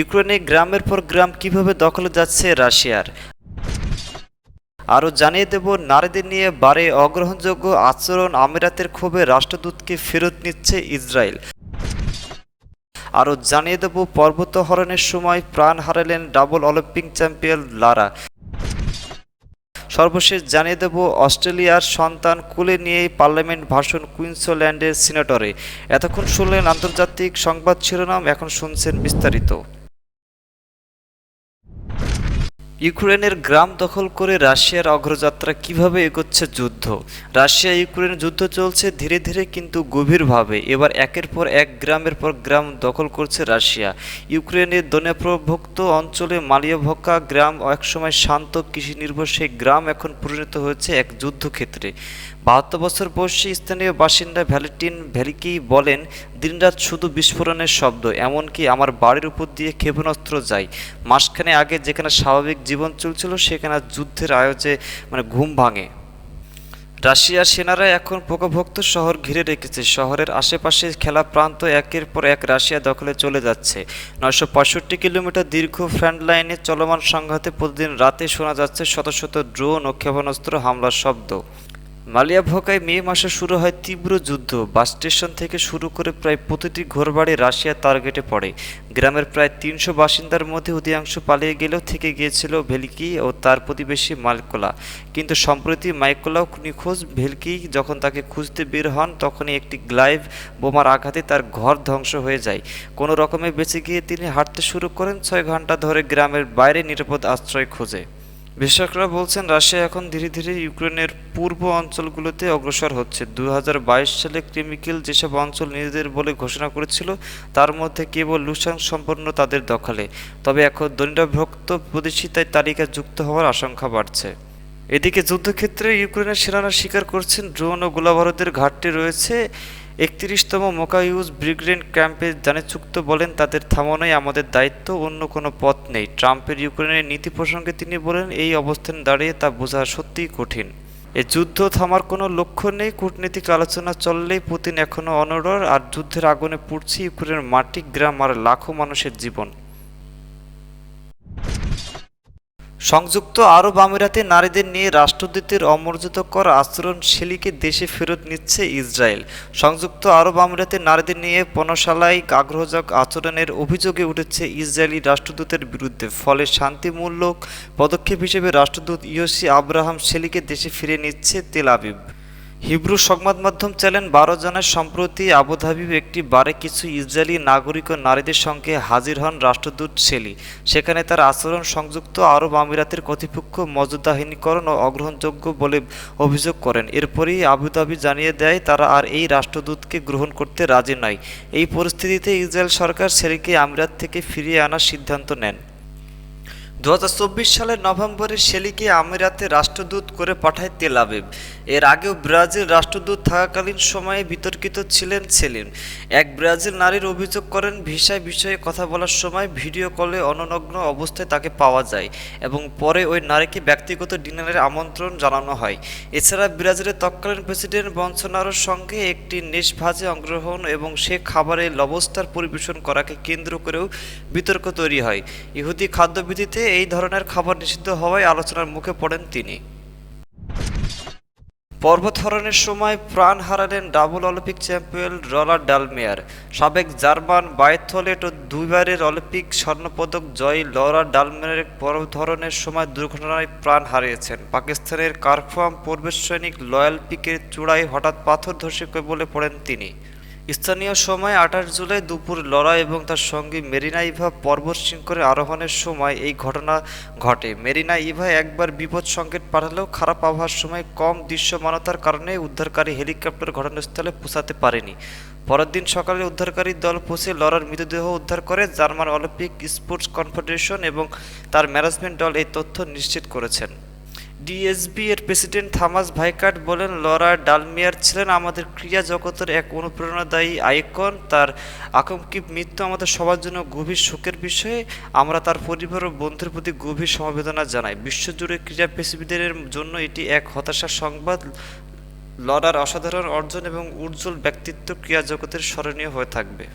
ইউক্রেনে গ্রামের পর গ্রাম কীভাবে দখলে যাচ্ছে রাশিয়ার? আরও জানিয়ে দেব, নারীদের নিয়ে বারে অগ্রহণযোগ্য আচরণ আমিরাতের ক্ষোভে রাষ্ট্রদূতকে ফেরত নিচ্ছে ইসরায়েল। আরও জানিয়ে দেব পর্বতারোহণের সময় প্রাণ হারালেন ডাবল অলিম্পিক চ্যাম্পিয়ন লারা। সর্বশেষ জানিয়ে দেব, অস্ট্রেলিয়ার সন্তান কুলে নিয়েই পার্লামেন্ট ভাষণ কুইন্সল্যান্ডের সিনেটরে। এতক্ষণ শুনলেন আন্তর্জাতিক সংবাদ শিরোনাম, এখন শুনছেন বিস্তারিত। ইউক্রেনের গ্রাম দখল করে রাশিয়ার অগ্রযাত্রা কীভাবে এগোচ্ছে যুদ্ধ? রাশিয়া ইউক্রেন যুদ্ধ চলছে ধীরে ধীরে কিন্তু গভীরভাবে। এবার একের পর এক গ্রামের পর গ্রাম দখল করছে রাশিয়া। ইউক্রেনের দনেপ্রভুক্ত অঞ্চলে মালিয়াভক্কা গ্রাম একসময় শান্ত কৃষি নির্ভর সেই গ্রাম এখন পরিণত হয়েছে এক যুদ্ধক্ষেত্রে। বাহাত্তর বছর বয়সী স্থানীয় বাসিন্দা ভ্যালেন্টিন ভ্যালিকি বলেন দিনরাত শুধু বিস্ফোরণের শব্দ, এমনকি আমার বাড়ির উপর দিয়ে ক্ষেপণাস্ত্র যায়। মাসখানে আগে যেখানে স্বাভাবিক জীবন চলছিল, সেখানে যুদ্ধের আয়োজে মানে ঘুম ভাঙে। রাশিয়ার সেনারা এখন পোকাভক্ত শহর ঘিরে রেখেছে। শহরের আশেপাশে খেলা প্রান্ত একের পর এক রাশিয়া দখলে চলে যাচ্ছে। নয়শো পঁয়ষট্টি কিলোমিটার দীর্ঘ ফ্রন্ট লাইনে চলমান সংঘাতে প্রতিদিন রাতে শোনা যাচ্ছে শত শত ড্রোন ও ক্ষেপণাস্ত্র হামলার শব্দ। মালিয়াভকায় মে মাসে শুরু হয় তীব্র যুদ্ধ। বাস স্টেশন থেকে শুরু করে প্রায় প্রতিটি ঘরবাড়ি রাশিয়ার টার্গেটে পড়ে। গ্রামের প্রায় তিনশো বাসিন্দার মধ্যে অধিকাংশ পালিয়ে গেলেও থেকে গিয়েছিল ভেলকি ও তার প্রতিবেশী মাইকোলা। কিন্তু সম্প্রতি মাইকোলাও নিখোঁজ। ভেলকি যখন তাকে খুঁজতে বের হন, তখনই একটি গ্লাইভ বোমার আঘাতে তার ঘর ধ্বংস হয়ে যায়। কোনো রকমে বেঁচে গিয়ে তিনি হাঁটতে শুরু করেন ছয় ঘণ্টা ধরে গ্রামের বাইরে নিরাপদ আশ্রয় খোঁজে। বিশেষজ্ঞরা বলছেন, রাশিয়া এখন ধীরে ধীরে ইউক্রেনের পূর্ব অঞ্চলগুলোতে অগ্রসর হচ্ছে। দু হাজার বাইশ সালে ক্রিমিকেল যেসব অঞ্চল নিজেদের বলে ঘোষণা করেছিল, তার মধ্যে কেবল লুসান সম্পন্ন তাদের দখলে। তবে এখন দণ্ডভক্ত প্রতিষ্ঠিতায় তালিকা যুক্ত হওয়ার আশঙ্কা বাড়ছে। এদিকে যুদ্ধক্ষেত্রে ইউক্রেনের সেনারা স্বীকার করছেন, ড্রোন ও গোলাবারুদের ঘাটতি রয়েছে। একত্রিশতম মোকাইউজ ব্রিগ্রেন ক্যাম্পে জানেচুক্ত বলেন, তাদের থামানোই আমাদের দায়িত্ব, অন্য কোনো পথ নেই। ট্রাম্পের ইউক্রেনের নীতি প্রসঙ্গে তিনি বলেন, এই অবস্থান দাঁড়িয়ে তা বোঝা সত্যিই কঠিন। এ যুদ্ধ থামার কোনো লক্ষ্য নেই। কূটনীতিক আলোচনা চললেই পুতিন এখনও অনড়র আর যুদ্ধের আগুনে পুড়ছে ইউক্রেনের মাটি, গ্রাম, আর লাখো মানুষের জীবন। সংযুক্ত আরব আমিরাতে নারীদের নিয়ে রাষ্ট্রদূতের অমর্যাদাকর আচরণ শেলিকে দেশে ফেরত নিচ্ছে ইসরায়েল। সংযুক্ত আরব আমিরাতে নারীদের নিয়ে পণশালায় আগ্রহজক আচরণের অভিযোগে উঠেছে ইসরায়েলি রাষ্ট্রদূতের বিরুদ্ধে। ফলে শান্তিমূলক পদক্ষেপ হিসেবে রাষ্ট্রদূত ইয়সি আব্রাহাম শেলিকে দেশে ফিরে নিচ্ছে তেল আবিব। হিব্রু সংবাদ মাধ্যম চ্যানেল বারো জনের সম্প্রতি আবুধাবি একটি বারে কিছু ইসরায়েলি নাগরিক ও নারীদের সঙ্গে হাজির হন রাষ্ট্রদূত শেলি। সেখানে তার আচরণ সংযুক্ত আরব আমিরাতের কর্তৃপক্ষ মর্যাদাহীনীকরণ ও অগ্রহণযোগ্য বলে অভিযোগ করেন। এরপরই আবুধাবি জানিয়ে দেয়, তারা আর এই রাষ্ট্রদূতকে গ্রহণ করতে রাজি নয়। এই পরিস্থিতিতে ইসরায়েল সরকার শেলিকে আমিরাত থেকে ফিরিয়ে আনার সিদ্ধান্ত নেন। দু হাজার চব্বিশ সালের নভেম্বরে শেলিকে আমিরাতে রাষ্ট্রদূত করে পাঠায় তেল আবিব। এর আগেও ব্রাজিল রাষ্ট্রদূত থাকাকালীন সময়ে বিতর্কিত ছিলেন সেলিম। এক ব্রাজিল নারীর অভিযোগ করেন, ভিসায় বিষয়ে কথা বলার সময় ভিডিও কলে অননগ্ন অবস্থায় তাকে পাওয়া যায় এবং পরে ওই নারীকে ব্যক্তিগত ডিনারের আমন্ত্রণ জানানো হয়। এছাড়া ব্রাজিলের তৎকালীন প্রেসিডেন্ট বনসোনারোর সঙ্গে একটি নেশভাজে অংশগ্রহণ এবং সে খাবারে লবস্টার পরিবেশন করাকে কেন্দ্র করেও বিতর্ক তৈরি হয়। ইহুদি খাদ্যবিধিতে এই ধরনের খাবার নিষিদ্ধ হওয়ায় আলোচনার মুখে পড়েন তিনি। পর্বতহরণের সময় প্রাণ হারালেন double Olympic champion Laura Dahlmeier. সাবেক জার্মান বায়থলেট ও দুইবারের অলিম্পিক স্বর্ণপদক জয়ী লরা ডালমেয়ার পর্বতহরণের সময় দুর্ঘটনায় প্রাণ হারিয়েছেন। পাকিস্তানের কারফাম পূর্বের সৈনিক লয়াল পিকের চূড়ায় হঠাৎ পাথর ধসে বলে পড়েন তিনি। স্থানীয় সময় আঠাশ জুলাই দুপুর লড়াই এবং তার সঙ্গী মেরিনা ইভা পর্বত শৃঙ্খলে আরোহণের সময় এই ঘটনা ঘটে। মেরিনা ইভা একবার বিপদ সংকেত পাঠালেও খারাপ আবহাওয়ার সময় কম দৃশ্যমানতার কারণে উদ্ধারকারী হেলিকপ্টার ঘটনাস্থলে পৌঁছাতে পারেনি। পরের দিন সকালে উদ্ধারকারী দল পৌঁছে লড়ার মৃতদেহ উদ্ধার করে জার্মান অলিম্পিক স্পোর্টস কনফেডারেশন এবং তার ম্যানেজমেন্ট দল এই তথ্য নিশ্চিত করেছেন। ডিএসবি এর প্রেসিডেন্ট থামাস ভাইকাট বলেন, লরা ডালমিয়ার ছিলেন আমাদের ক্রিয়া জগতের এক অনুপ্রেরণাদায়ী আইকন। তার আকাঙ্ক্ষিক মৃত্যু আমাদের সবার জন্য গভীর শোকের বিষয়ে। আমরা তার পরিবার ও বন্ধুর প্রতি গভীর সমবেদনা জানাই। বিশ্বজুড়ে ক্রীড়া পেশিবিদের জন্য এটি এক হতাশার সংবাদ। লরার অসাধারণ অর্জন এবং উজ্জ্বল ব্যক্তিত্ব ক্রিয়া জগতের স্মরণীয় হয়ে থাকবে।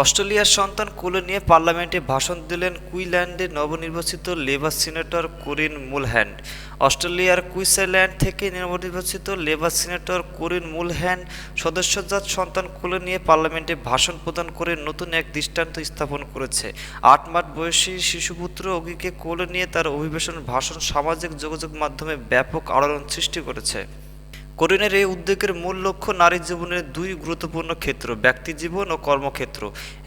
অস্ট্রেলিয়ার সন্তান কোলে নিয়ে পার্লামেন্টে ভাষণ দিলেন কুইল্যান্ডে নবনির্বাচিত লেবার সিনেটর কোরিন মুলহ্যান্ড অস্ট্রেলিয়ার কুইসাইল্যান্ড থেকে নবনির্বাচিত লেবার সিনেটর কোরিন মুলহ্যান্ড সদস্যজাত সন্তান কোলে নিয়ে পার্লামেন্টে ভাষণ প্রদান করে নতুন এক দৃষ্টান্ত স্থাপন করেছে। আট মাস বয়সী শিশুপুত্র অগিকে কোলে নিয়ে তার অভিবেশন, ভাষণ, সামাজিক যোগাযোগ মাধ্যমে ব্যাপক আলোড়ন সৃষ্টি করেছে। করিনের এই উদ্যোগের মূল লক্ষ্য নারী জীবনের দুই গুরুত্বপূর্ণ ক্ষেত্র, ব্যক্তি জীবন ও কর্মক্ষেত্র।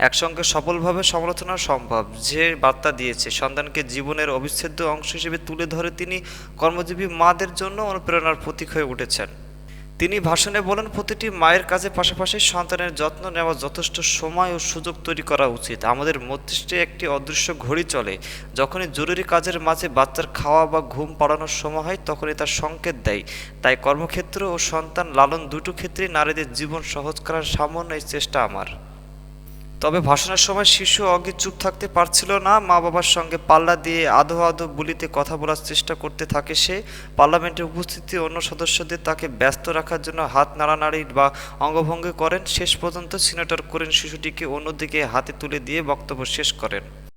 একসঙ্গে সফলভাবে সমালোচনা সম্ভব, যে বার্তা দিয়েছে, সন্তানকে জীবনের অবিচ্ছেদ্য অংশ হিসেবে তুলে ধরে তিনি কর্মজীবী মাদের জন্য অনুপ্রেরণার প্রতীক হয়ে উঠেছেন। তিনি ভাষণে বলেন, প্রতিটি মায়ের কাজে পাশাপাশি সন্তানের যত্ন নেওয়া যথেষ্ট সময় ও সুযোগ তৈরি করা উচিত। আমাদের মস্তিষ্কে একটি অদৃশ্য ঘড়ি চলে। যখনই জরুরি কাজের মাঝে বাচ্চার খাওয়া বা ঘুম পাড়ানোর সময় হয়, তখনই তার সংকেত দেয়। তাই কর্মক্ষেত্র ও সন্তান লালন দুটো ক্ষেত্রেই নারীদের জীবন সহজ করার সামান্য এই চেষ্টা আমার। তবে ভাষণের সময় শিশু অগে চুপ থাকতে পারছিল না। মা বাবার সঙ্গে পাল্লা দিয়ে আধো আধো বুলিতে কথা বলার চেষ্টা করতে থাকে সে। পার্লামেন্টে উপস্থিতি অন্য সদস্যদের তাকে ব্যস্ত রাখার জন্য হাত নাড়ানাড়ি বা অঙ্গভঙ্গি করেন। শেষ পর্যন্ত সিনেটর করেন শিশুটিকে অন্যদিকে হাতে তুলে দিয়ে বক্তব্য শেষ করেন।